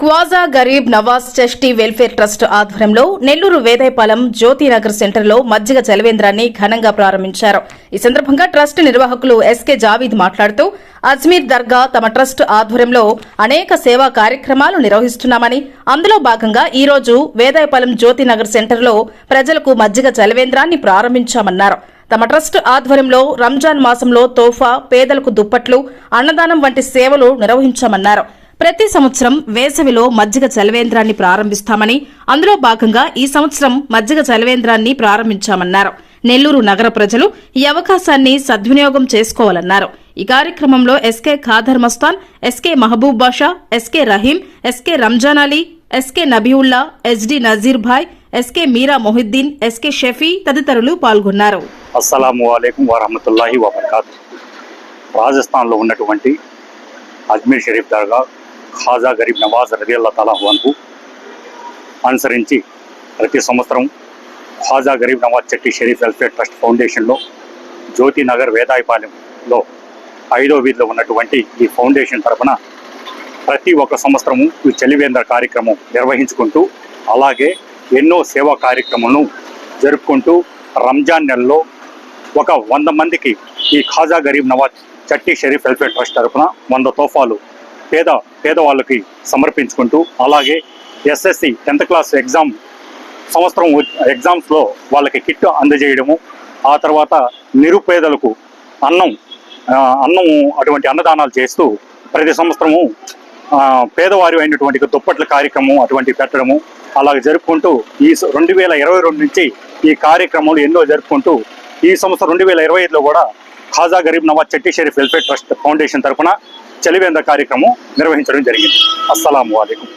Khwaja Garib Nawaz Chishti welfare trust ఆధ్వర్యంలో నెల్లూరు వేదాయపాలెం జ్యోతినగర్ సెంటర్లో మజ్జిగ చలవేంద్రాన్ని ఘనంగా ప్రారంభించారు. ఈ సందర్భంగా ట్రస్ట్ నిర్వాహకులు ఎస్కే జావీద్ మాట్లాడుతూ అజ్మీర్ దర్గా తమ ట్రస్ట్ ఆధ్వర్యంలో అనేక సేవా కార్యక్రమాలు నిర్వహిస్తున్నామని అందులో భాగంగా ఈ రోజు వేదాయపాలెం జ్యోతినగర్ సెంటర్లో ప్రజలకు మజ్జిగ చలవేంద్రాన్ని ప్రారంభించామన్నారు. తమ ట్రస్ట్ ఆధ్వర్యంలో రంజాన్ మాసంలో తోఫా పేదలకు దుప్పట్లు అన్నదానం వంటి సేవలు నిర్వహించామన్నారు. ప్రతి సంవత్సరం వేసవిలో మజ్జిగ చలవేంద్రాన్ని ప్రారంభిస్తామని అందులో భాగంగా ఈ సంవత్సరం మజ్జిగ చలవేంద్రాన్ని ప్రారంభించామన్నారు. నెల్లూరు నగర ప్రజలు ఈ అవకాశాన్ని సద్వినియోగం చేసుకోవాలన్నారు. ఈ కార్యక్రమంలో SK Khader Mastan SK Mahaboob Basha SK Rahim SK Ramzan Ali SK Nabiulla SD Nazir Bhai SK Meera Mohiddin SK Shafi తదితరులు పాల్గొన్నారు. రాజస్థాన్లో రాజస్థాన్లో ఉన్నటువంటి అజ్మీర్ షరీఫ్ దర్గా ఖాజా గరీబ్ నవాజ్ రదియల్లా తలా వన్కు అనుసరించి ప్రతి సంవత్సరం ఖాజా గరీబ్ నవాజ్ చెట్టి షరీఫ్ వెల్ఫేర్ ట్రస్ట్ ఫౌండేషన్లో జ్యోతి నగర్ వేదాయపాలెంలో ఐదో వీధిలో ఉన్నటువంటి ఈ ఫౌండేషన్ తరఫున ప్రతి ఒక్క సంవత్సరము ఈ చలివేంద్ర కార్యక్రమం నిర్వహించుకుంటూ అలాగే ఎన్నో సేవా కార్యక్రమాలను జరుపుకుంటూ రంజాన్ నెలలో ఒక వంద మందికి ఈ ఖాజా గరీబ్ నవాజ్ చట్టి షరీఫ్ వెల్ఫేర్ ట్రస్ట్ తరపున వంద తోఫాలు పేద పేదవాళ్ళకి సమర్పించుకుంటూ అలాగే ఎస్ఎస్సి టెన్త్ క్లాస్ ఎగ్జామ్ సంవత్సరం ఎగ్జామ్స్లో వాళ్ళకి కిట్ అందజేయడము ఆ తర్వాత నిరుపేదలకు అన్నం అన్నం అటువంటి అన్నదానాలు చేస్తూ ప్రతి సంవత్సరము పేదవారి అయినటువంటి దుప్పట్ల కార్యక్రమం అటువంటి పెట్టడము అలాగే జరుపుకుంటూ ఈ రెండు వేల ఇరవై రెండు నుంచి ఈ కార్యక్రమాలు ఎన్నో జరుపుకుంటూ ఈ సంవత్సరం రెండు వేల ఇరవై ఐదులో కూడా Khwaja Garib Nawaz Chishti Sharif welfare trust foundation తరఫున చలివేంద కార్యక్రమం నిర్వహించడం జరిగింది. అస్సలం వాలేకుం